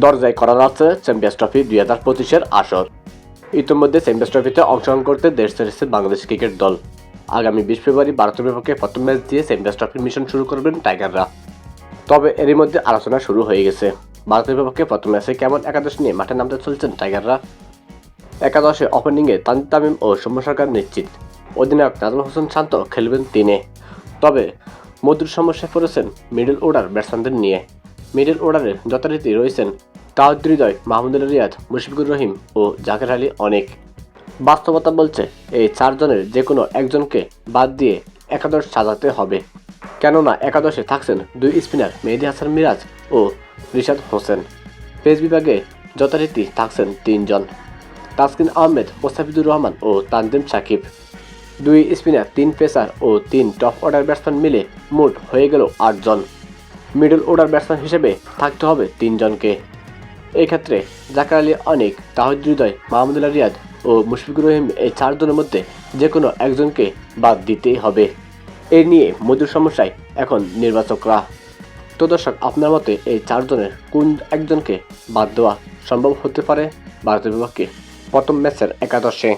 দরজায় করা যাচ্ছে চ্যাম্পিয়ন্স ট্রফি দুই হাজার পঁচিশের আসর। ইতিমধ্যে চ্যাম্পিয়ন্স ট্রফিতে অংশগ্রহণ করতে দেশ ছেড়েছে বাংলাদেশ ক্রিকেট দল। আগামী বিশ ফেব্রুয়ারি ভারতের বিপক্ষে প্রথম ম্যাচ দিয়ে চ্যাম্পিয়ন্স ট্রফির মিশন শুরু করবেন টাইগাররা। তবে এরই মধ্যে আলোচনা শুরু হয়ে গেছে। ভারতের বিপক্ষে প্রথম ম্যাচে কেমন একাদশ নিয়ে মাঠে নামতে চলছেন টাইগাররা? একাদশে ওপেনিংয়ে তানজিদ তামিম ও সৌম্য সরকার নিশ্চিত। অধিনায়ক নাজমুল হোসেন শান্ত খেলবেন তিনে। তবে মধুর সমস্যায় পড়েছেন মিডল অর্ডার ব্যাটসম্যানদের নিয়ে। মিডল অর্ডারে যথারীতি রয়েছেন তাওয়াদ হৃদয় মাহমুদুল রিয়াদ, মুশফিকুর রহিম ও জাকের আলী অনেক। বাস্তবতা বলছে, এই চারজনের যে কোনো একজনকে বাদ দিয়ে একাদশ সাজাতে হবে। কেননা একাদশে থাকছেন দুই স্পিনার মেহেদি হাসান মিরাজ ও রিশাদ হোসেন। পেস বিভাগে যথারীতি থাকছেন তিনজন। তাসকিন আহমেদ, মোস্তাফিজুর রহমান ও তানজিম সাকিব। দুই স্পিনার, তিন পেসার ও তিন টপ অর্ডার ব্যাটসম্যান মিলে মোট হয়ে গেল আটজন। মিডল অর্ডার ব্যাটসম্যান হিসেবে থাকতে হবে তিনজনকে। এই ক্ষেত্রে জাকার আলী অনেক তাহিদ হৃদয় মাহমুদুল্লাহ রিয়াদ ও মুশফিকুর রহিম এই চারজনের মধ্যে যে কোনো একজনকে বাদ দিতেই হবে। এই নিয়ে মজুর সমস্যায় এখন নির্বাচকরা। তো দর্শক, আপনার মতে এই চারজনের কোন একজনকে বাদ দেওয়া সম্ভব হতে পারে? ভারতের বিপক্ষে প্রথম ম্যাচের একাদশে।